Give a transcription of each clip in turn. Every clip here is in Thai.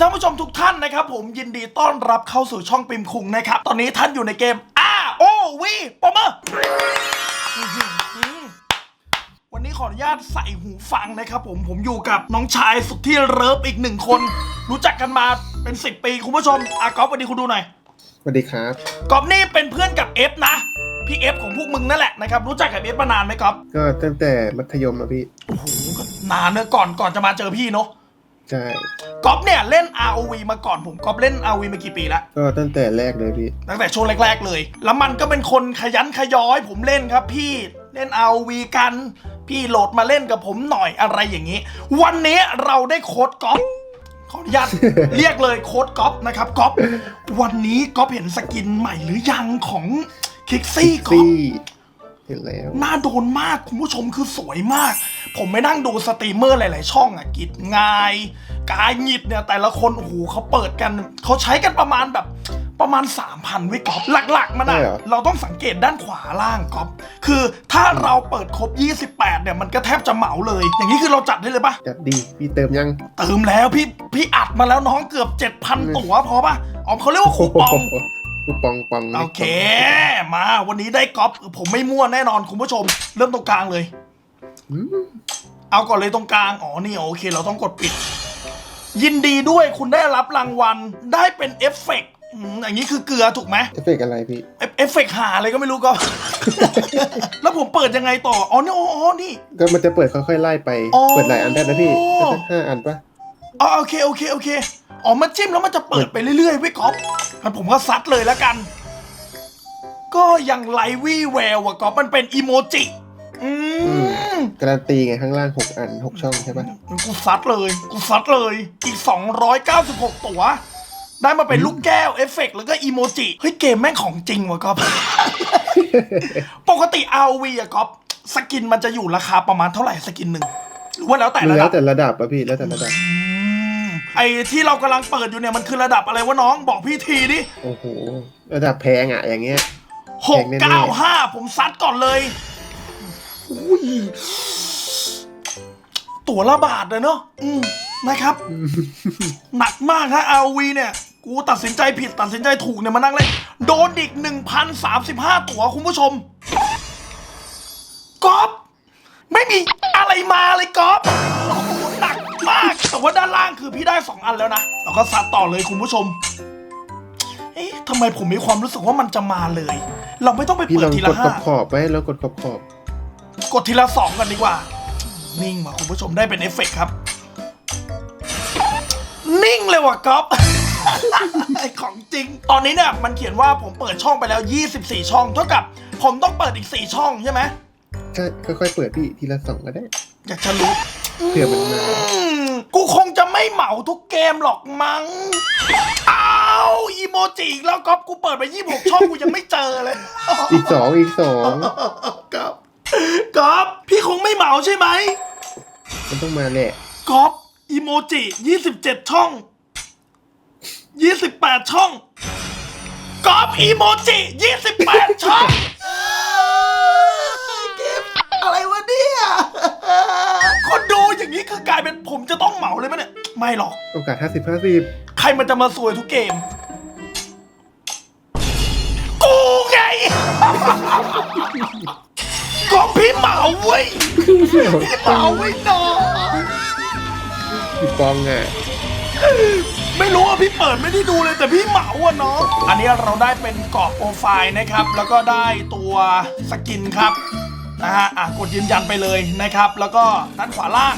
ท่านผู้ชมทุกท่านนะครับผมยินดีต้อนรับเข้าสู่ช่องปิมคุงนะครับตอนนี้ท่านอยู่ในเกม R O V ปอมเมอร์วันนี้ขออนุญาตใส่หูฟังนะครับผมผมอยู่กับน้องชายสุดที่เลิฟอีกหนึ่งคน รู้จักกันมาเป็น 10 ปีคุณผู้ชมอากอฟวันนี้คุณดูหน่อยสวัสดีครับกอบนี่เป็นเพื่อนกับเอฟนะพี่เอฟของพวกมึงนั่นแหละนะครับรู้จักกับเอฟมานานไหมก๊อฟก็ตั้งแต่มัธยมอะพี่โอ้โหก็นานเนอะก่อนก่อนจะมาเจอพี่เนาะ ใช่ก๊อฟเนี่ยเล่น ROV มาก่อนผมก๊อฟเล่น ROV มากี่ปีแล้ว ก็ตั้งแต่แรกเลยพี่ ตั้งแต่ช่วงแรก ๆ เลย แล้วมันก็เป็นคนขยันขย้อย ผมเล่นครับพี่เล่น ROV กัน พี่โหลดมาเล่นกับผมหน่อยอะไรอย่างนี้ วันนี้เราได้โค้ดก๊อฟขออนุญาตเรียกเลยโค้ดก๊อฟนะครับก๊อฟวันนี้ก๊อฟเห็นสกินใหม่หรือยังของคิกซี่ก๊อฟซี่ เห็นแล้ว น่าโดนมากคุณผู้ชมคือสวยมาก ผมไม่นั่งดูสตรีมเมอร์หลาย ๆ ช่องอะกิดงาย กายหงิดเนี่ย แต่ละคนโอ้โหเขาเปิดกันเขาใช้กันประมาณแบบประมาณ 3,000 วิกอฟหลัก ๆ มันอะใช่เหรอ เราต้องสังเกตด้านขวาล่างกอฟคือถ้าเราเปิดครบ 28 เนี่ย มันก็แทบจะเหมาเลย อย่างนี้คือเราจัดได้เลยปะจัดดีพี่เติมยัง เติมแล้วพี่พี่อัดมาแล้วน้องเกือบ 7,000 ตั๋วพอปะอ๋อเขาเรียกว่าคูปอง คูปองปองโอเค มาวันนี้ได้ก๊อปผมไม่มั่วแน่นอนคุณผู้ชม เริ่มตรงกลางเลยอืมเอาก่อนเลยตรงกลางอ๋อนี่โอเค เราต้องกดปิด ยินดีด้วยคุณได้รับรางวัลได้เป็นเอฟเฟกต์อืมอย่างนี้คือเกลือถูกไหมเอฟเฟกต์อะไรพี่เอฟเอฟเฟกต์หาอะไรก็ไม่รู้ก็ แล้วผมเปิดยังไงต่ออ๋อนี่อ๋ออ๋อนี่ ก็มันจะเปิดค่อยๆไล่ไปอ๋อเปิดหลายอันได้นะพี่น่าจะห้าอันปะอ๋อโอเคโอเคโอเค อ๋อมาจิ้มแล้วมันจะเปิดไปเรื่อยๆไว้ยก๊อฟงั้นผมก็ซัดเลยแล้วกัน ก็ยังไลวี่แววอะก๊อฟมันเป็นอีโมจิ อืมการันตีไงข้างล่างหกอันหกช่องใช่ปะกูซัดเลย กูซัดเลย อีก 296 ตัว ได้มาเป็นลูกแก้วเอฟเฟกต์แล้วก็อีโมจิ เฮ้ยเกมแม่งของจริงว่ะก๊อฟ ปกติ RV อะก๊อฟสกินมันจะอยู่ราคาประมาณเท่าไหร่สกินหนึ่งหรือว่าแล้วแต่ระแล้ดัวบแต่ระดับอะพี่แล้วแต่ระดับ อืม ไอที่เรากำลังเปิดอยู่เนี่ยมันคือระดับอะไรวะน้องบอกพี่ทีดิโอ้โหระดับแพงอะอย่างเงี้ย หกเก้าห้าผมซัดก่อนเลยอุ้ยตัวละบาทเลยเนาะอืมนะครับ หนักมากฮะ RV เนี่ย กูตัดสินใจผิดตัดสินใจถูกเนี่ยมานั่งเล่นโดนอีก1,035 ตั๋วคุณผู้ชมก๊อฟไม่มีอะไรมาเลยก๊อฟโอ้โหหนัก มาก แต่ว่าด้านล่างคือพี่ได้ 2 อันแล้วนะเราก็ซัดต่อเลยคุณผู้ชม เอ๊ะทำไมผมมีความรู้สึกว่ามันจะมาเลย เราไม่ต้องไปพี่เปิลดองทีกละดขห้าอบขอบๆไว้แล้วกดขอบขอบกดทีละสองกันดีกว่า นิ่งมาคุณผู้ชมได้เป็นเอฟเฟกต์ครับ นิ่งเลยว่ะก๊อฟ ไอของจริง ตอนนี้เนี่ยมันเขียนว่าผมเปิดช่องไปแล้ว 24 ช่อง เท่ากับ ผมต้องเปิดอีก 4 ช่องใช่ไหม ๆใช่ค่อยๆเปิดพี่ทีละสองก็ได้ อยากจะรู้ เผื่อมันมา อืม กูคงจะไม่เหมาทุกเกมหรอกมั้ง อ้าวอีโมจิอีกแล้วก๊อฟกูเปิดไป26ช่องกูยังไม่เจอเลย อีกสองอีกสองก๊อฟก๊อฟพี่คงไม่เหมาใช่ไหม มันต้องมาแหละก๊อปอีโมจิ27ช่อง28ช่องก๊อปอีโมจิ28ช่อง อย่างนี้คือกลายเป็นผมจะต้องเหมาเลยมั้ยเนี่ย ไม่หรอก โอกาสห้าสิบห้าสิบใครมันจะมาซวยทุกเกม กูไง ก็พี่เหมาเว้ย พี่เหมาไว้ยน้องพี่ปองอะไม่รู้ว่าพี่เปิดไม่ได้ดูเลยแต่พี่เหมาอะเนาะ อันนี้เราได้เป็นกรอบโปรไฟล์นะครับ แล้วก็ได้ตัวสกินครับนะฮะอะกดยืนยันไปเลยนะครับ แล้วก็ด้านขวาล่าง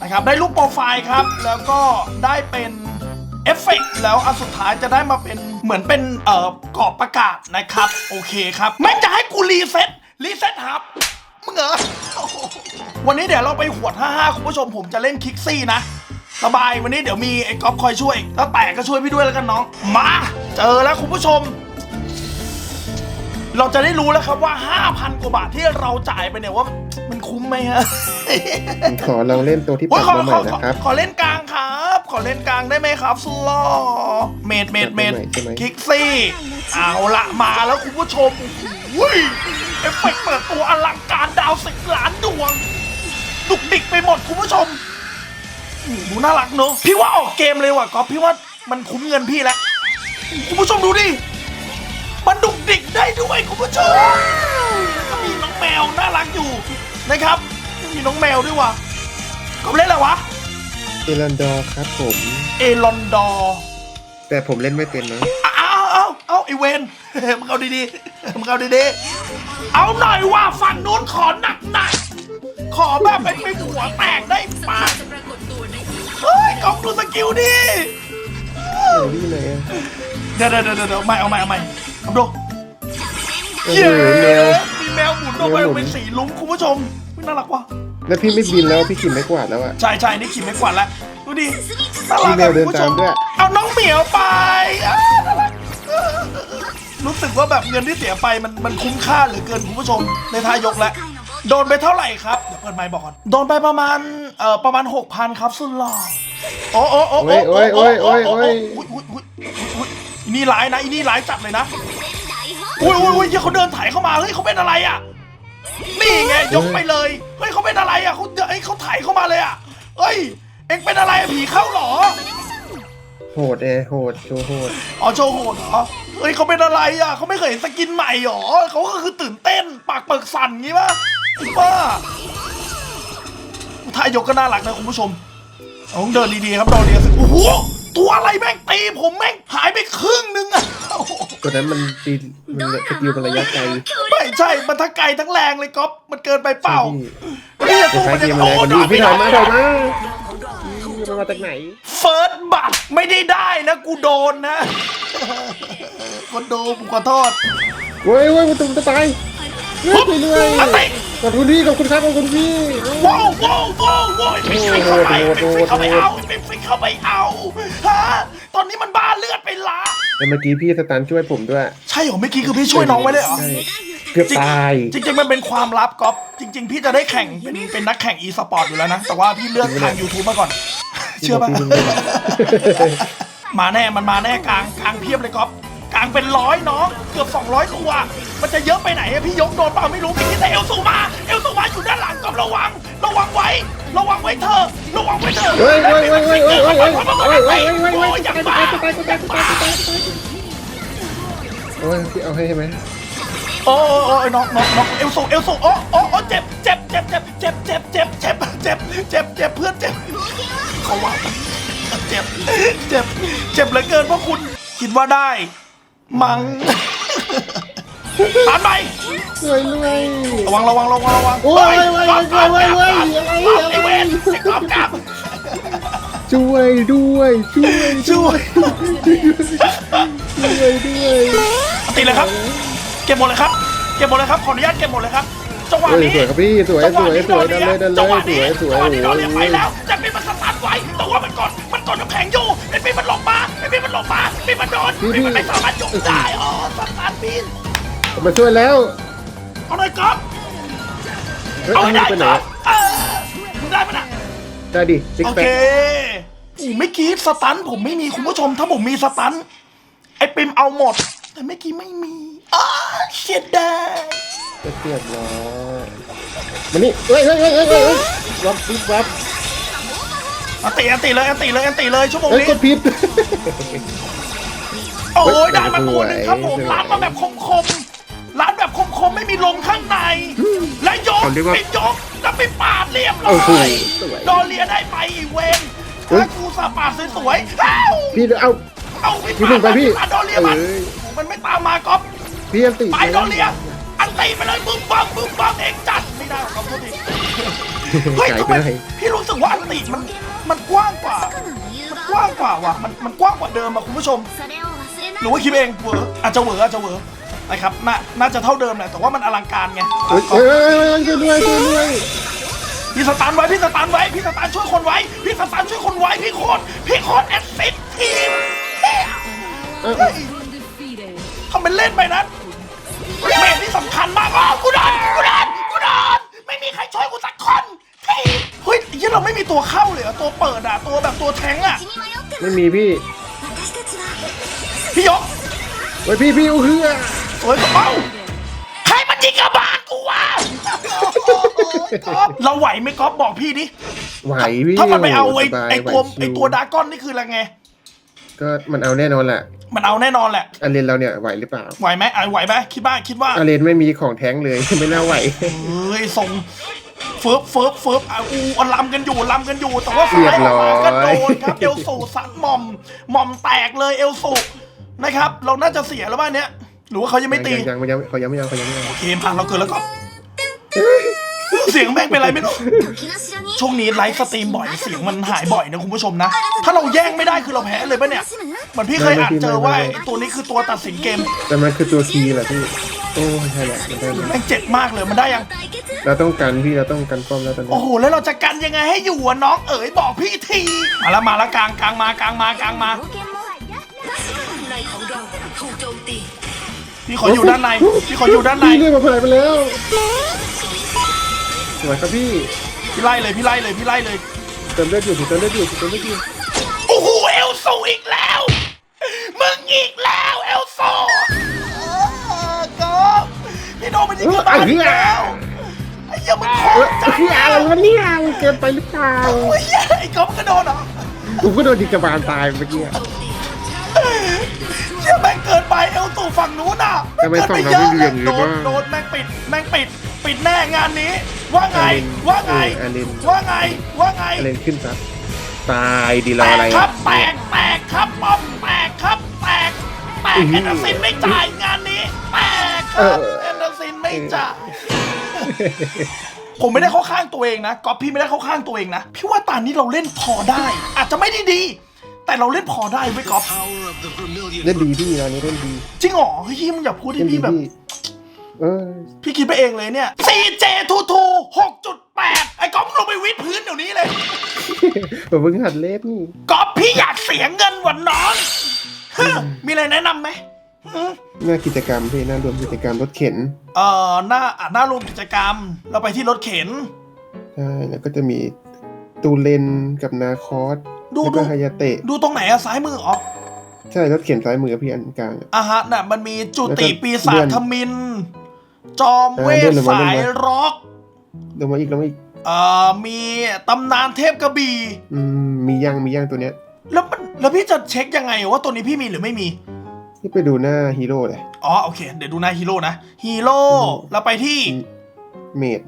นะครับได้รูปโปรไฟล์ครับ แล้วก็ได้เป็นเอฟเฟกต์แล้วอันสุดท้ายจะได้มาเป็นเหมือนเป็นเอ่อกรอบประกาศนะครับ โอเคครับแม่งจะให้กูรีเซ็ตรีเซ็ตครับมึงเหรอโอ้โหวันนี้เดี๋ยวเราไปหวด55คุณผู้ชมผมจะเล่นคิกซี่นะสบายวันนี้เดี๋ยวมีไอ้ก๊อฟคอยช่วยถ้าแตกก็ช่วยพี่ด้วยแล้วกันน้อง มา เจอแล้วคุณผู้ชม เราจะได้รู้แล้วครับว่า 5,000 กว่าบาทที่เราจ่ายไปเนี่ยว่า มันคุ้มไหมฮะผมขอลองเล่นตัวที่ปโอ้รัยบขอมาใหขม่อขอนะครับ ขอเล่นกลางครับ ขอเล่นกลางได้ไหมครับสลอเมดเมดเมดใช่ไหมใช่ไหมคิกซี่ เอาละมาแล้วคุณผู้ชมอุ้ยเอฟเฟกต์เปิดตัวอลังการดาวสิบล้านดวง ดุกดิกไปหมดคุณผู้ชมดูน่ารักเนอะพี่ว่าออกเกมเลยว่ะก๊อฟพี่ว่ามันคุ้มเงินพี่แล้วคุณผู้ชมดูดิ มันดุกดิกได้ด้วยคุณผู้ชมก็มีน้องแมวน่ารักอยู่ นะครับมีน้องแมวด้วยว่ะก๊อฟเล่นอะไรวะ เอรันดอร์ครับผม เอลอนดอร์แต่ผมเล่นไม่เป็นนะเอาเอาเอาไอเวน มึงเอาดีๆมึงเอาดีๆ เอาหน่อยว่าฝั่งนู้นขอหนักหนักๆขอแบบเป็นไม่หัวแตกได้ปะเฮ้ยกองดูสกิลดิ เออนี่ไหนอะเดี๋ยวเดี๋ยวเดี๋ยวเดี๋ยวไม่เอาไม่เอาไม่เอาดูโอ้เย้โหแมวมี แมวหมุนออกไปแมวหมุน เป็นสีลุ้งคุณผู้ชมไม่น่ารักว่ะแล้วพี่ไม่บินแล้วพี่ขี่ไม่กวาดแล้วอะ ใช่ใช่นี่ขี่ไม่กวาดแล้วดูดิน่ารัมีกแมอะวเดินคุณผู้ชมตามด้วย เอาน้องเหมียวไปอ่าน่ารักรู้สึกว่าแบบเงินที่เสียไปมันมันคุ้มค่าเหลือเกินคุณผู้ชมในท้ายยกแล้วโดนไปเท่าไหร่ครับเดี๋ยวเปิดไมค์บอกก่อนโดนไปประมาณเอ่อประมาณ6,000ครับสุดหล่อโอ้โอ้โอ้โอ้ยโอ้ยโอ้ยโอ้ยโอ้ยอุ้ยอุ้ยอุ้ยอุ้ยอีนี่ร้ายนะอีนี่ร้ายจัดเลยนะอุ้ ยอุ้ยอุ้ยเหี้ยเขาเดินถ่ายเข้ามาเฮ้ยเขาเป็นอะไรอะนี่ไงยกไปเลยเฮ้ยเขาเป็นอะไรอะเขาเอ้ยเขาถ่ายเข้ามาเลยอะเอ้ยเอ็งเป็นอะไรอะผีเข้าเหรอโหดเอโหดโชว์โหดอ๋อโชว์โหดเหรอเฮ้ยเขาเป็นอะไรอะเขาไม่เคยเห็นสกินใหม่หรอเขาก็คือตื่นเต้นปากเปิกสั่นงี้ป่ะไอ้บ้าท่ายกก็น่ารักนะคุณผู้ชมเอาต้องเดินดีๆครับดอเรียสโอ้โห ตัวอะไรแม่งตีผมแม่งหายไปครึ่งนึงอะโอ้โหตัวนั้นมันตีมันสกิลมันระยะไกลไม่ใช่ มันทั้งไกลทั้งแรงเลยก๊อฟมันเกินไปเปล่าพี่นี่จะจะสู้ใช้มันเกจะมอะไรโอ้กันโหดิพี่ถอยมาถอยมาไมันมาจากไหน เฟิร์สบัตไม่ได้ได้นะ กูโดนนะคนโดนกูขอโทษเว้ยเว้ยมันตุ้มจะตายเฮ้ยไปเรื่อยอะไร ขอบคุณพี่ขอบคุณครับขอบคุณพี่ว้าวว้าวว้าวว้าวไม่เข้าไปไม่เข้าไปเอาไม่เข้าไปเอาฮะตอนนี้มันบ้าเลือดไปละแต่เมื่อกี้พี่สตันช่วยผมด้วย ใช่เหรอเมื่อกี้คือพี่ช่วยน้องไว้เลยเหรอเกือบตาย จริง ๆ มันเป็นความลับก๊อฟจริง ๆ พี่จะได้แข่งเป็นเป็นนักแข่ง e สปอร์ตอยู่แล้วนะ แต่ว่าพี่เลือกทาง YouTube มาก่อน เชื่อป่ะมาแน่มันมาแน่กลางกลางเพียบเลยก๊อฟ กลางเป็นร้อยน้อง เกือบ 200ตัวมันจะเยอะไปไหนอะพี่ยกโดนเปล่าไม่รู้พี่คิดแต่เอลซูมา เอลซูมาอยู่ด้านหลังก๊อฟระวัง ระวังไว้ ระวังไว้เธอะระวังไว้เธอะเฮ้ยเฮ้ยเฮ้ยเฮ้ยเฮ้ยเฮ้ยเฮ้ยเฮ้ยเฮ้ยเฮ้ยเฮ้ยโอ้ยอย่างบ้าโอ้ยพี่เอาให้ใช่ไหมโอ้โอ้น้องน้องน้องเอลซูเอลซูโอ้โอ้โอ้เจ็บเจ็บเจ็บเจ็บเจ็บเจ็บเจ็บเจ็บเจ็บเจ็บเจ็บเพื่อนเจ็บเขาว่าเจ็บเจ็บเจ็บเหลือเกินเพราะคุณคิดว่าได้ มังผ่านไปรวยรวยระวังระวังระวังระวังโอ้ยเฮ้โอ้ยก๊อฟโอ้ยโอ้ยก๊อฟอะไรไอเวนไอ้ก๊อฟกลับช่วยด้วยช่วยช่วยช่วยด้วยตีเลยครับ เก็บหมดเลยครับเก็บหมดเลยครับขออนุญาตเก็บหมดเลยครับจังหวะเฮ้ยนี้สวยครับพี่สวยสวยสวยดันเลยดันเลจังหวะยสนี้วยสวยจังหวะโอ้นี้โดนเรียกไปยแล้วจะเป็นมันสตาร์ทไว้แต่ว่ามันกด มันกดน้ำแข็งอยู่ไอ้ปีมันหลบมาไอ้ปีมันหลบมาไอ้ปีมันโดนไอ้ปีมันไม่สามารถยกได้อ๋อสตาร์ทปีนผมมาช่วยแล้วเอาหน่อยก๊อฟเฮ้ยเอาเอาให้ได้ไปไหนก๊อฟเออมึงได้ปะน่ะได้ดิซิกโอแพเคคอู้ไม่กี้สตันผมไม่มีคุณผู้ชมถ้าผมมีสตันไอ้ปิมเอาหมด แต่เมื่อกี้ไม่มีอ้าเสียดายจะเสียบล้อมานี่เฮ้ยเฮ้ยเฮ้ยเฮ้ยเฮ้ยรับปุ๊บรับ อันติอันติเลยอันติเลยอันติเลยชั่วโมงเฮ้ยนี้ กดผิด โอ้เฮ้ยยได้มาตัวหนึงครับผมสวยร้านมาแบบคมๆร้านแบบคมๆไม่มีลมข้างใน และยกเขาเรียกว่าไปยกแล้วไปปาดเรียบร้โอ้อโหยสวยดอเลียได้ไปอีเวนเฮ้ยถ้ากูสาปาดสวยๆอ้าวพี่เอาเอาไปพี่หนึ่งไปพี่ปาดดอเลียมันเอ้ย มันไม่ตามมาก๊อฟพี่อันติไปดอเลีย อันตีไปเลยบึ้มบังบึ้มบังเองจัดไม่ได้หรอกครับโทษทีเฮ้ยไก่ทำไปไมไหนพี่รู้สึกว่าอันติมัน มันกว้างกว่ากว้างกว่าว่ะ มันมันกว้างกว่าเดิมอะคุณผู้ชมหรือว่าคิดเองเวอร์อาจจะเวอร์อาจจะเวอร์นะครับน่าน่าจะเท่าเดิมแหละ แต่ว่ามันอลังการไงเฮ้ยเฮ้ยเฮ้ยเฮ้ยช่วยด้วยช่วยด้วยพี่สตาร์ทไว้ พี่สตาร์ทไว้ พี่สตาร์ทช่วยคนไว้ พี่สตาร์ทช่วยคนไว้ พี่โคตรพี่โคตรแอสซิสต์ทีมเฮ้ยเอ้าเฮ้ยทำเป็นเล่นไปนะเมทที่สำคัญมากอ๋อกูโดนกูโดนกูโดนไม่มีใครช่วยกูสักคน เฮ้ยเฮ้ยยี่เราไม่มีตัวเข้าเลยเหรอตัวเปิดอะตัวแบบตัวแทงอะไม่มีพี่พี่ยกเฮ้ยพี่พี่อุ้ยโอ้ยเอ้าใครมันยิงกระบาลกูวะก๊อฟเราไหวไหมก๊อฟบอกพี่ดิไหวพี่ถ้ามันไปเอาไอ้สบายไอ้ตัวไหวชิไอ้ตัวดราก้อนนี่คืออะไรไง ก็มันเอาแน่นอนแหละ มันเอาแน่นอนแหละอาเลนเราเนี่ยไหวหรือเปล่า ไหวไหมอะไหวไหมคิดว่าคิดว่าอาเลนไม่มีของแท้งเลยไม่น่าไหวเฮ้ยส่ง เฟิร์บเฟิร์บเฟิร์บอะอูอันลำกันอยู่ลำกันอยู่ แต่ว่าเรียบร้อยก็โดนครับ เอลสูสันหม่อมหม่อมแตกเลยเอลสูนะครับ เราน่าจะเสียแล้วบ้านเนี้ยหรือว่าเขายังไม่ตียังยังยังเขายังไม่เอาเขายังไม่เอาโอเคผ่านเราเกินแล้วก็ เสียงแม่งเป็นไรไม่รู้ ช่วงนี้ไลฟ์สตรีมบ่อยเสียงมันหายบ่อยนะคุณผู้ชมนะ ถ้าเราแย่งไม่ได้คือเราแพ้เลยปะเนี่ยเหมือนพี่เคยอ่านเจอว่าไอ้ตัวนี้คือตัวตัดสินเกมแต่มันคือตัวคีย์แหละพี่โอ้ใช่แหละมันได้เลยแม่งเจ็บมากเลยมันได้ยัง เราต้องกันพี่เราต้องกันป้อมแล้วตอนนี้โอ้โหแล้วเราจะกันยังไงให้อยู่อะน้องเอ๋ยบอกพี่ทีมาแล้วมาแล้วกลางกลางมากลางมากลางมา ในของเราถูกโจมตีพี่ขออยู่ด้านในพี่ขออยู่ด้านในพี่เรียกมาผ่านไปแล้ว สวยครับพี่พี่ไล่เลยพี่ไล่เลยพี่ไล่เลยเติมเลือดอยู่พี่เติมเลือดอยู่พี่เติมเลือดอยู่โอ้โหเอลสูอีกแล้ว มึงอีกแล้วเอลสูก็พี่โดนมันยิงกระบาลอีกแล้วไอ้เหี้ยมันโคเอตอรจังคืออะไรวะเนี่ยมันเกินไปหรือเปล่าไอ้เหี้ยไอ้ก๊อฟก็โดนเหรอผมก็โดนดิกระบาลตายเมื่อกี้อะเชี่ยแม่งเกินไปเอลสูฝั่งนู้นอะทำไมฝั่งเรากินไม่ปมีอย่างนี้โดนบ้างโดนแม่งปิดแม่งปิด ปิดแน่งานนี้ ว่าไงอาเลนว่าไงเอออาเลนว่าไง ว่าไงอะไรขึ้นครับตายดีรแตอกอะไรครับอะแตกแตกครับป้อมแตกครับแตกแตกอื้อหืแออนเดอร์ซินไม่จ่ายงานนี้แตกคเอรับอแอนเดอร์ซินไม่จ่ายผมไม่ได้เข้าข้างตัวเองนะก๊อฟพี่ไม่ได้เข้าข้างตัวเองนะพี่ว่าตอนนี้เราเล่นพอได้ อาจจะไม่ได้ดี แต่เราเล่นพอได้ไว้ยก๊อฟเล่นดีพี่ตอนนี้เล่นดีจริงเหรอเฮ้ยมึงอย่าพูดเล่ที่นดีพี่แบบพี่ เออ พี่คิดไปเองเลยเนี่ย CJ22 6.8ไอ้ก๊อฟมึงลงไปวิดพื้นเดี๋ยวนี้เลย ผมเพิ่งหัดเล่นนี่ก๊อฟพี่อยากเสียเงินวันน้องฮึมีอะไรแนะนำไหมฮึหน้ากิจกรรมพี่หน้ารวมกิจกรรมรถเข็นเอ่อหน้าอะหน้ารวมกิจกรรม เราไปที่รถเข็น ใช่แล้วก็จะมีตูเลนกับนาคอสดูแล้วก็ดู ฮายาเตะ ดูตรงไหนอะซ้ายมืออ๋อใช่รถเข็นซ้ายมือพี่อันกลางอะ อะฮะน่ะมันมีจุติแล้วก็ปีศาเลื่จอนทมิน จอมเวเออเลื่ทอนลงมาสายเลื่อนลงมาร็อกลงมาอีกลงมาอีกเอ่อมีตำนานเทพกระบี่อืมมีย่างมีย่างตัวเนี้ย แล้วมันแล้วพี่จะเช็คยังไงว่าตัวนี้พี่มีหรือไม่มีที่ไปดูหน้าฮีโร่เลยอ๋อโอเค เดี๋ยวดูหน้าฮีโร่นะฮีโร่อืมแล้วไปที่เมด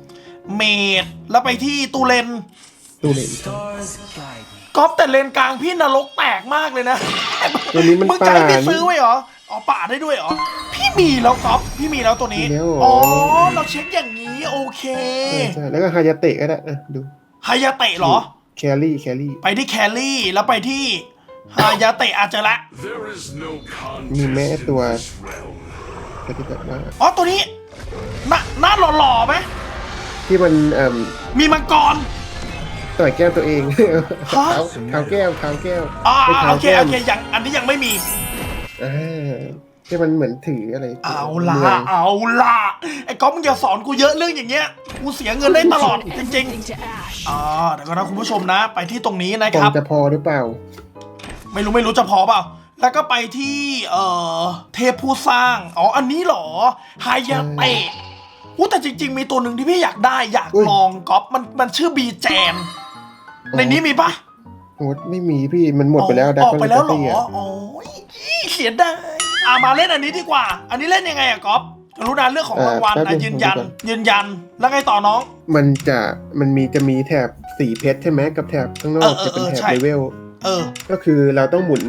เมดแล้วไปที่ตูเลนตูเลนก๊อฟแต่เลนกลางพี่นรกแตกมากเลยนะตัวนี้มันมึงจะให้พี่ป่าซื้อไว้เหรอ อ๋อป่าได้ด้วยเหรอ พี่มีแล้วก๊อฟพี่มีแล้วตัวนี้ มีแล้วเหรออ๋อ เราเช็คอย่างนี้โอเคใช่ใช่แล้วก็ฮายาเตะก็ได้อะดูฮายาเตะเหรอ แครี่แครี่ ไปที่แคลรี่แล้วไปที่ฮายาเตะอาจจะละ There is no มีแม่ contest ตัว in this realm. ก็ที่แบบว่าอ๋อตัวนี้หน้าหน้าหล่อๆไหมที่มันเอ่มมีมังกร ต่อยแก้วตัวเองฮะเท้าเท้าแก้วเท้าแก้วอ่าไท้าโอเคแก้วโอเคยังอันนี้ยังไม่มี อ่าที่มันเหมือนถืออะไรเอาละมืองเอาละไอ้ก๊อฟมึงอย่าสอนกูเยอะเรื่องอย่างเงี้ยกูเสียเงินได้ตลอดจริงๆอ่าเดี๋ยวก็นะคุณผู้ชมนะ ไปที่ตรงนี้นะคครับงจะพอหรือเปล่า ไม่รู้ไม่รู้จะพอเปล่า แล้วก็ไปที่เอ่อเทพผู้สร้างอ๋ออันนี้เหรอฮายาเตะอู้แต่จริง ๆ มีตัวหนึ่งที่พี่อยากได้อยากอุ้ยลองก๊อฟมันมันชื่อบีแจนในนี้มีปะโอ้ไม่มีพี่มันหมดไปแล้วอดัอกไปแล้วเหรออะโอ้ยเสียดายอะมาเล่นอันนี้ดีกว่า อันนี้เล่นยังไงอะก๊อฟรู้นะเรื่องของรางวัลอะยืนยัน ยืนยัน แล้วไงต่อน้อง มันจะมันมีจะมีแถบสีเพชรใช่ไหมกับแถบข้างนอเอกอเออจะเป็นแถเออบใช่เลเวลเออ ก็คือเราต้องหมุน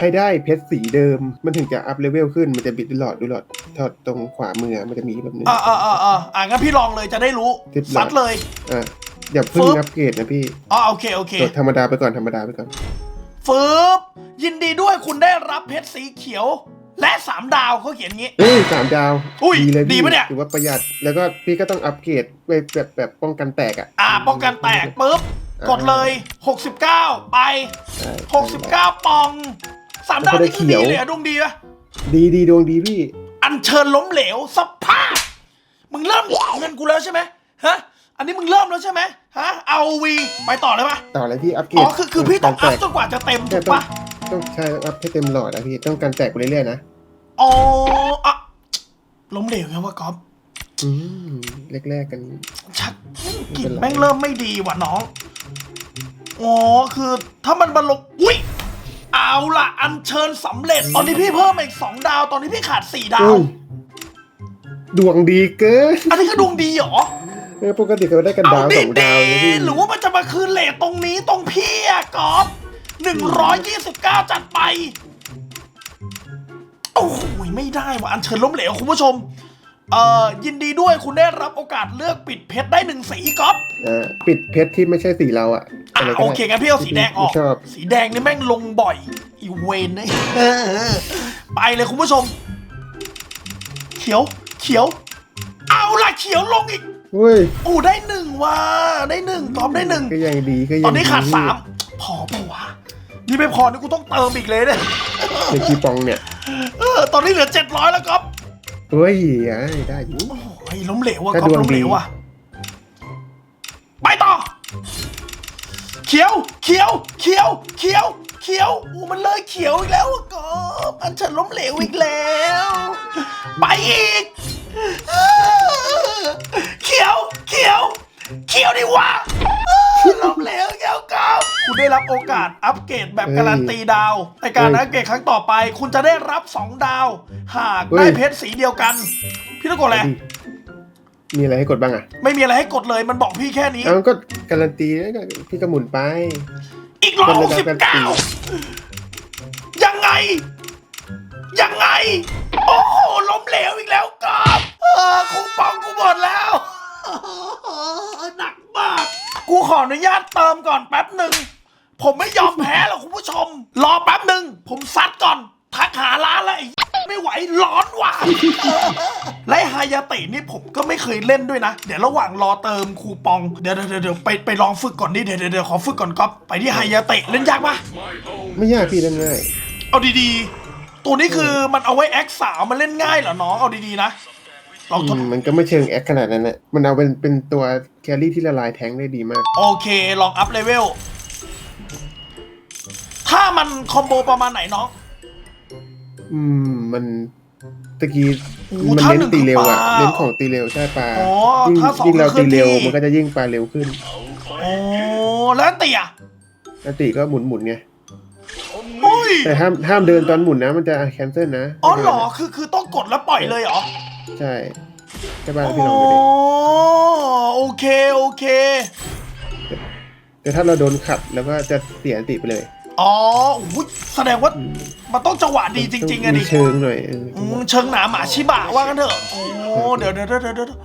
ให้ได้เพชรสีเดิม มันถึงจะอัพเลเวลขึ้นมันจะบิดดูหลอดดูหลอดทอดตรงขวามือมันจะมีแบบนึงอ่าอ่าอ่าอ่าอ่างั้นพี่ลองเลยจะได้รู้ติดหลังซัดเลยอะ อย่าเพิ่งฟึบอัปเกรดนะพี่อ๋อโอเคโอเคกดธรรมดาไปก่อนธรรมดาไปก่อนฟืบยินดีด้วยคุณได้รับเพชรสีเขียว และสามดาวเขาเขียนงี้เอ้ยสามดาวอุ้ยดีเลยดีพี่ปะเนี่ยถือว่าประหยัดแล้วก็พี่ก็ต้องอัปเกรดไปแบบแบบป้องกันแตกอะอ่าป้องกันแตกปุ๊บอ่ากดเลย 69 ไปใช่69 ปองสามดาวนี่คือดีเลยอะดวงดีปะดีดีดวงดีพี่ อันเชิญล้มเหลวสภาพมึงเริ่มหวังเงินกูแล้วใช่ไหมฮะ อันนี้มึงเริ่มแล้วใช่ไหมฮะเอาวีไปต่อเลยปะต่อเลยพี่อัปเกรดอ๋อคือคือพี่ต้องกันอัพแตกจนกว่าจะเต็มถูใช่กต้องปะต้องใช่อัพให้เต็มหลอดนะพี่ต้องการแตกไปเรื่อยๆนะอ๋ออะล้มเหลวไงวะก๊อฟอืมแรกๆกันชักกลิ่นแม่งเริ่มไม่ดีว่ะน้องอ๋อคือถ้ามันบรรลุอุ้ยเอาล่ะ อัญเชิญสำเร็จ ตอนนี้พี่เพิ่มมาอีกสองดาว ตอนนี้พี่ขาดสี่ดาวอุ้ยดวงดีเกิน อันนี้คือดวงดีเหรอ เออปกติเขาได้กันเอาดาวดิสองดาวเลยพี่หรือว่ามันจะมาคืนเลทตรงนี้ตรงพี่อะกอล์ฟหนึ่งร้อยยี่สิบเก้าจัดไป โอ้โหไม่ได้ว่ะอันเชิญล้มเหลวคุณผู้ชม เอ่อยินดีด้วยคุณได้รับโอกาสเลือกปิดเพชรได้หนึ่งสีกอล์ฟอ่าปิดเพชรที่ไม่ใช่สีเราอะอะะไรก็โอได้เคงั้นพี่เอาสีแดงออกไม่ชอบสีแดงนี่แม่งลงบ่อยอีเวนนะเออไปเลยคุณผู้ชม เขียวเขียว เอาล่ะเขียวลงอีก เฮ้ยโอ้ได้หนึ่งว่ะได้หนึ่งกอล์ฟได้หนึ่งก็ยังดีก็ยังตอนนี้ขาดพี่สามพอปะวะนี่ไม่พอนี่กูต้องเติมอีกเลยเนี่ยในคีปองเนี่ยเออตอนนี้เหลือเจ็ดร้อยแล้วก๊อฟเฮ้ยได้ได้อยู่โอ้ยล้มเหลวว่ะถ้าก๊อฟดวงล้มเหลวดีว่ะไปต่อเขียวเขียวเขียวเขียวเขียวอู้มันเลยเขียวอีกแล้วอะก๊อฟอันฉันล้มเหลวอีกแล้ว ไปอีก ดิวะเออล้มเหลวอีกแล้วก๊อฟคุณได้รับโอกาสอัปเกรดแบบการันตีดาว ในการอัปเกรดครั้งต่อไป คุณจะได้รับ 2 ดาว หากได้เพชรสีเดียวกัน พี่ต้องกดอะไรมีอะไรให้กดบ้างอะ ไม่มีอะไรให้กดเลยมันบอกพี่แค่นี้เอาก็การันตีแล้วก็พี่ก็หมุนไป อีกร้อยหกสิบเก้ายังไง ยังไง โอ้โหล้มเหลวอีกแล้วกับเออคูปองกูหมดแล้ว หนักมาก กูขออนุญาตเติมก่อนแป๊บหนึ่ง ผมไม่ยอมแพ้หรอกคุณผู้ชม รอแป๊บหนึ่ง ผมซัดก่อน ทักหาร้านแล้วไอ้ไม่ไหวร้อนว่ะ และไฮายาเตะนี่ผมก็ไม่เคยเล่นด้วยนะ เดี๋ยวระหว่างรอเติมคูปอง เดี๋ยวเดี๋ยวเดี๋ยวไปไปลองฝึกก่อนนี่เดี๋ยวเดี๋ยวเดี๋ยวขอฝึกก่อนก๊อฟไปที่ไฮายาเตะเล่นยากปะไม่ยากพี่เล่นง่ายเอาดีๆ ตัวนี้คือมันเอาไว้แอคสาวมันเล่นง่ายเหรอน้องเอาดีๆนะ ลองทอืดมมันก็ไม่เชิงแอคขนาดนั้นนะมันเอาเป็นเป็นตัวแครี่ที่ละลายแทงค์ได้ดีมาก โอเค ลองอัพเลเวล ถ้ามันคอมโบประมาณไหนน้อง อืม มันตะกี้โอ้โหมันถ้าเน้หนึ่นงตีเร็วอะคือปลาเน้นของตีเร็วใช่ปลาอ๋อยิ่งถ้าสองยิ่งเราคือเคลื่ตีอนที่ เร็ว มันก็จะยิ่งปลาเร็วขึ้นโอ้แล้วอันเตียแล้วตีก็หมุนหมุนๆไง อุ้ยแต่ห้ามห้ามเดินตอนหมุนนะ มันจะแคนเซิลนะอ๋อเหรอคือคือต้องกดแล้วปล่อยเลยเหรอ ใช่ใช่ป่ะโอ้พี่ลองดูดิโอเคโอเค แต่ถ้าเราโดนขัดแล้วก็จะเสียอันติไปเลย อ๋ออุ๊ยแสดงว่ามันต้องจังหวะดีจริง ๆอะดิมีเชิงหน่อยเอออืมเชิงหนาหมาชิบะว่ากันเถอะโอ้เดี๋ยวเดี๋ยวเดี๋ยวเดี๋ยวเดี๋ยว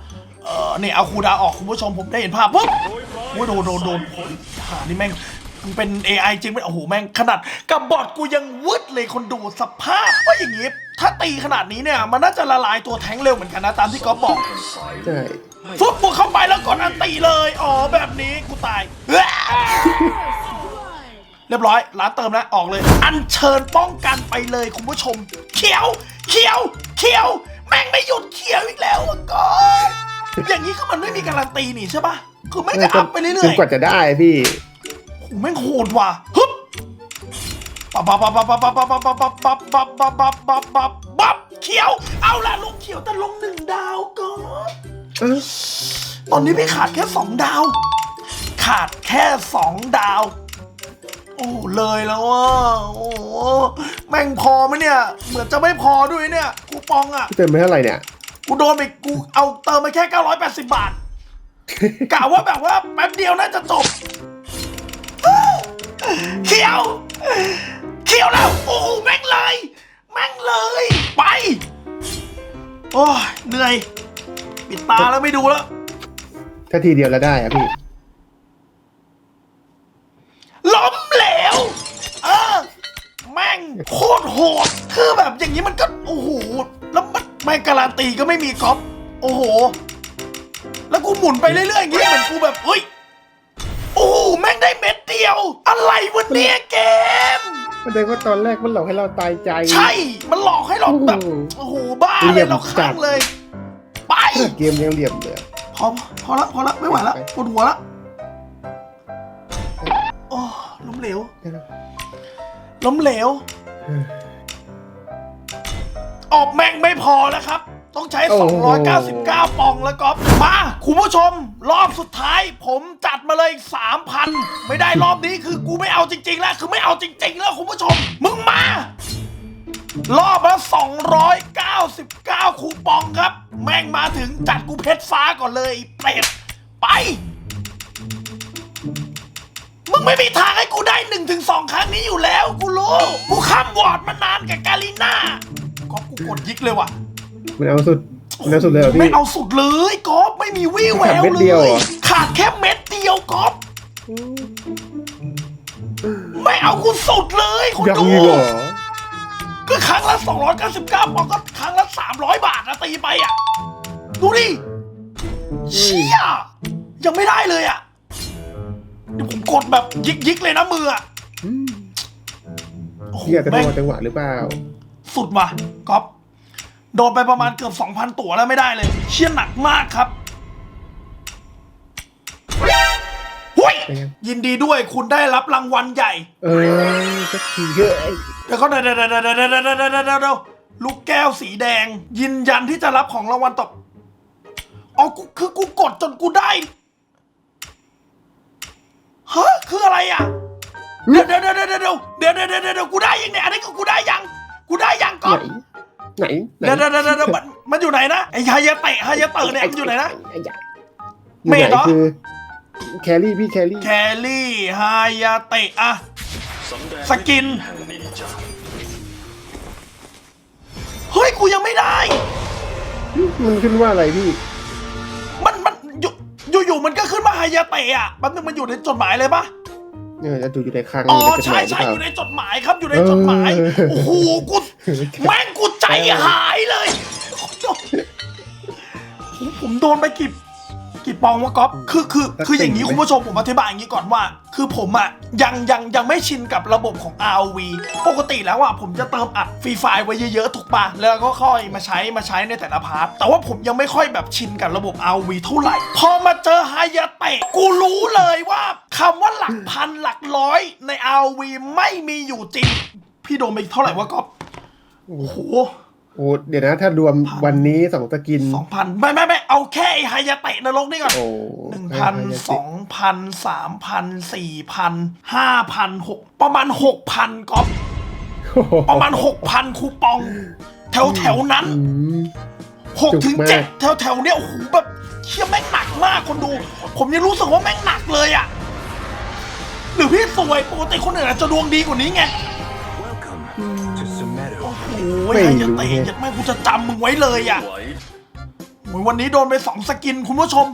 เออนี่เอาคูดาออกคุณผู้ชมผมได้เห็นภาพปุ๊บโอ้ยโดนโดนโดนโอ้ยหานี่แม่ง มันเป็น AI จริงไหมโอ้โหแม่งขนาดกับบอดกูยังวืดเลยคนดูสภาพว่าอย่างงี้ถ้าตีขนาดนี้เนี่ยมันน่าจะละลายตัวแท้งเร็วเหมือนกันนะตามที่ก๊อฟบอกใช่ฟุบบุกเข้าไปแล้วกดอันตีเลยอ๋อแบบนี้กูตาย เรียบร้อยร้านเติมแล้วออกเลย อันเชิญป้องกันไปเลยคุณผู้ชม เขียว เขียว เขียว แม่งไม่หยุดเขียวอีกแล้วอะก่อนอย่างนี้ก็มันไม่มีการันตีนี่ใช่ปะคือไม่งจะอัพไปเรื่จอนยกว่าจะได้พี่ๆ โอ้โหแม่งโหดว่ะฮึบปั๊บปั๊บปั๊บปั๊บปั๊บปั๊บปั๊บปั๊บปั๊บปั๊บปั๊บปั๊บปั๊บปั๊บปับปับเขียว เอาละลงเขียวแต่ลงหนึ่งดาวก่อนตอนนี้พี่ขาดแค่สองดาว ขาดแค่สองดาว โอ้เลยแล้วอะโอ้แม่งพอไหมเนี่ย เหมือนจะไม่พอด้วยเนี่ยกูปองอะ เติมไปเท่าไหร่เนี่ย กูโดนไปกูเอาเติมไปแค่ 980 บาทกะว่าแบบว่าแป๊บเดียวน่าจะจบ เขียวเขียวแล้วโอ้โหแม่งเลย แม่งเลย ไป โอ้ยเหนื่อย ปิดตาแล้วไม่ดูแล้ว ถ้าทีเดียวแล้วได้อะพี่ ล้มเหลว เออ แม่งโคตรโหด คือแบบอย่างนี้มันก็ โอ้โห แล้วมันแม่งการันตีก็ไม่มีก๊อปโอ้โห แล้วกูหมุนไปเรื่อยๆอย่างนี้เหมือนกูแบบเฮ้ย โอ้โห แม่งได้เม็ดเดียว อะไรวะเนี่ยเกมแสดงว่าตอนแรกมันหลอกให้เราตายใจ ใช่ มันหลอกให้เราแบบโอ้โหบ้าเหเลลี่ยยมเราจัข้างดเลย ไปเกมยังเหลี่ยมเลยอะพอพอละพอละไม่ไหวละปวดหัวละโอ้ล้มเหลวล้มเหลวออกแม่งไม่พอแล้วครับ ต้องใช้โอ้โห299 ปองแล้วก๊อฟมาคุณผู้ชม รอบสุดท้าย ผมจัดมาเลย3,000 ไม่ได้รอบนี้คือกูไม่เอาจริง ๆ แล้ว คือไม่เอาจริง ๆ แล้วคุณผู้ชม มึงมา รอบละ299 คูปองครับ แม่งมาถึงจัดกูเพชรฟ้าก่อนเลยไอ้เป็ดไป มึงไม่มีทางให้กูได้หนึ่งถึงสองครั้งนี้อยู่แล้ว กูรู้ กูข้ามวอร์ดมานานกับกาลิน่าก็กูกดยิกเลยว่ะ มันเอาสุดมันเอาสุดเลยเหรอไม่พี่ เอาสุดเลยกอฟไม่มีวี่แววขาดเม็ดเลเดียวยเหรอ ขาดแค่เม็ดเดียวกอฟไม่เอากูสุดเลยคุณยังดูมีเหรอก็ครั้งละ 299ปอนด์ก็ครั้งละ 300 บาทนะตีไปอะ ดูดิ เชี่ย ยังไม่ได้เลยอะ เดี๋ยวผมกดแบบยิกๆเลยนะมืออะอืมโอ้โหพี่อาจจะแม่งรอจังหวะหรือเปล่า สุดว่ะก๊อฟ โดนไปประมาณเกือบ 2,000 ตั๋วแล้วไม่ได้เลย เชี่ยหนักมากครับหุยยินดีด้วยคุณได้รับรางวัลใหญ่ เออสักทีเถอะเดี๋ยวก็เดี๋ยวเดี๋ยวเดี๋ยวเดี๋ยวเดี๋ยวเดี๋ยวลูกแก้วสีแดง ยินยันที่จะรับของรางวัลตบอ๋อกูคือกูกดจนกูได้ฮะคืออะไรอะเดี๋ยวเดี๋ยวเดี๋ยวเดี๋ยวเดี๋ยวเดี๋ยวเดี๋ยวกูได้ยังเนี่ยอันนี้กูได้ยัง กูได้ยังก่อน ไหนไหนเดี๋ยวเดี๋ยวเดี๋ยวเดี๋ยวมันมันอยู่ไหนนะไอ้ฮายาเตะฮายาเตะเนี่ยมันอยู่ไหนนะไอ้ใหญ่เมดเหรอ คือแครี่พี่แครี่แครี่ฮายาเตะอะสกิน เฮ้ย กูยังไม่ได้ มันขึ้นว่าอะไรพี่ มันมันอยู่อยู่อยู่มันก็ขึ้นมาฮายาเตะอะแป๊บนึงมันอยู่ในจดหมายเลยปะเนี่ยจะดูอยู่ในคลังอ๋อในจดหใช่มายหรือใช่เปล่าอยู่ในจดหมายครับอยู่ในจดหมายเออโอ้โหกู แม่งกูใจหายเลยผมโดนไปกี่กี่ปองวะก๊อฟคือคือคืออย่างนี้คุณผู้ชมผมอธิบายอย่างนี้ก่อนว่า คือผมอะยังยังยังไม่ชินกับระบบของ ROV ปกติแล้วอะผมจะเติมอัดฟรีไฟล์ไว้เยอะๆถูกปะแล้วก็ค่อยมาใช้มาใช้ในแต่ละพาร์ทแต่ว่าผมยังไม่ค่อยแบบชินกับระบบ ROV เท่าไหร่ พอมาเจอไฮยาเตะกูรู้เลยว่าคำว่าหลักพันหลักร้อยใน ROV ไม่มีอยู่จริง พี่โดนไปเท่าไหร่วะก๊อฟ โอ้โหโอ้เดี๋ยวนะ ถ้ารวมวันนี้สองสกินสองพันไม่ไม่ไม่เอาแค่ไอ้ไฮยาเตะนรกนี่ก่อนโอ้หนึ่งพันสองพันสามพันสี่พันห้าพันหกประมาณหกพันก๊อฟโอ้โหประมาณหกพันคูปอง แถวแถวๆนั้นอืมหกถึงจุกมากเจ็ดแถวแถวๆเนี้ยโอ้โหแบบเชี่ยแม่งหนักมากคนดู ผมยังรู้สึกว่าแม่งหนักเลยอะหรือพี่สวยปกติคนอื่นอาจจะดวงดีกว่านี้ไง อ้ยไฮยาเตะยัดแม่งกูจะจำมึงไว้เลยอะโอ้ยวันนี้โดนไปสองสกินคุณผู้ชม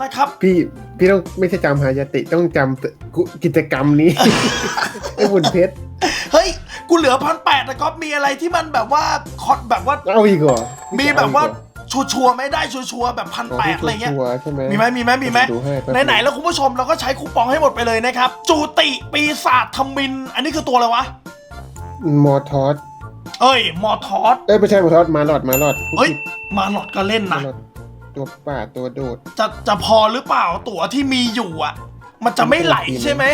นะครับ พี่พี่ต้องไม่ใช่จำฮายาติต้องจำกุกิจกรรมนี้ไอ้บุญเพชรเฮ้ยกูเหลือพันแปดแต่ก็มีอะไรที่มันแบบว่าคอดแบบว่าเอาอีกเหรอมีแบบว่าชัวร์ๆไม่ได้ชัวร์ๆแบบพันอ๋อแปดที่อะไรเงี้ยชัวร์ๆใช่ไหมมีไหมมีไหมมีไหมดูให้แป๊บนึงไหนๆแล้วคุณผู้ชมเราก็ใช้คูปองให้หมดไปเลยนะครับ จูติปีศาจทมิน อันนี้คือตัวอะไรวะมอทอส เอ้ยมอทอสเอ้ยไม่ใช่มอทอสมาหลอดมาหลอดเฮ้ยมาหลอดก็เล่นมานะหลอดตัวป่าตัวโดด จะจะพอหรือเปล่าตั๋วที่มีอยู่อะ มันจะไม่ไหลใช่ไหม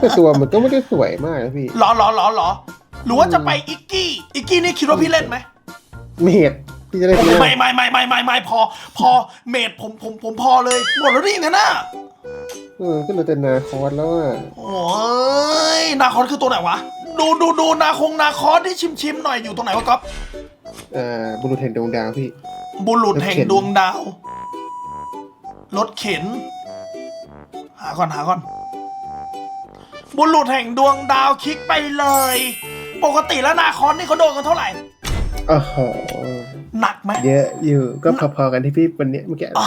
แต่ตัวมันก็ไม่ได้สวยมากนะพี่หรอหรอหรอหรอหรือว่าจะไปอิกกี้อิกกี้นี่คิดว่าพี่เล่นไหมเมดพี่จะได้พี่ไม่ไม่ไม่ไม่ไม่ไม่พอ พอเมดผมผมผมพอเลยหมดแล้วนี่งั้นน่ะ เออก็เหลยแต่นาคอสแล้วอะโอ้ยนาคอนคือตัวไหนวะ ดูดูดูนาคงนาคอนที่ชิมชิมหน่อยอยู่ตรงไหนวะก๊อฟอ่าบุรุษแห่งดวงดาวพี่ บุรุษแห่งรถเข็นดวงดาว รถเข็น หาก่อนหาก่อน บุรุษแห่งดวงดาวคลิกไปเลย ปกติแล้วนาคอนนี่เขาโดนกันเท่าไหร่อ๋อโหหนักไหมเยอะอยู่ก็พอๆกันที่พี่วันเนี้ยเมื่อกี้ อ๋อ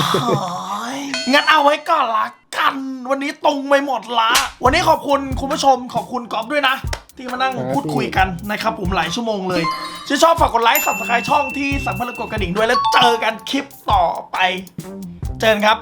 งั้นเอาไว้ก่อนละกัน วันนี้ตรงไปหมดละ วันนี้ขอบคุณคุณผู้ชมขอบคุณกอล์ฟด้วยนะ ที่มานั่งพูดคุยกันนะครับผมหลายชั่วโมงเลยชื่นชอบฝากกดไลค์สับสกายช่องที่สัมพันธ์กดกระดิ่งด้วยแล้วเจอกันคลิปต่อไป เจอกันครับ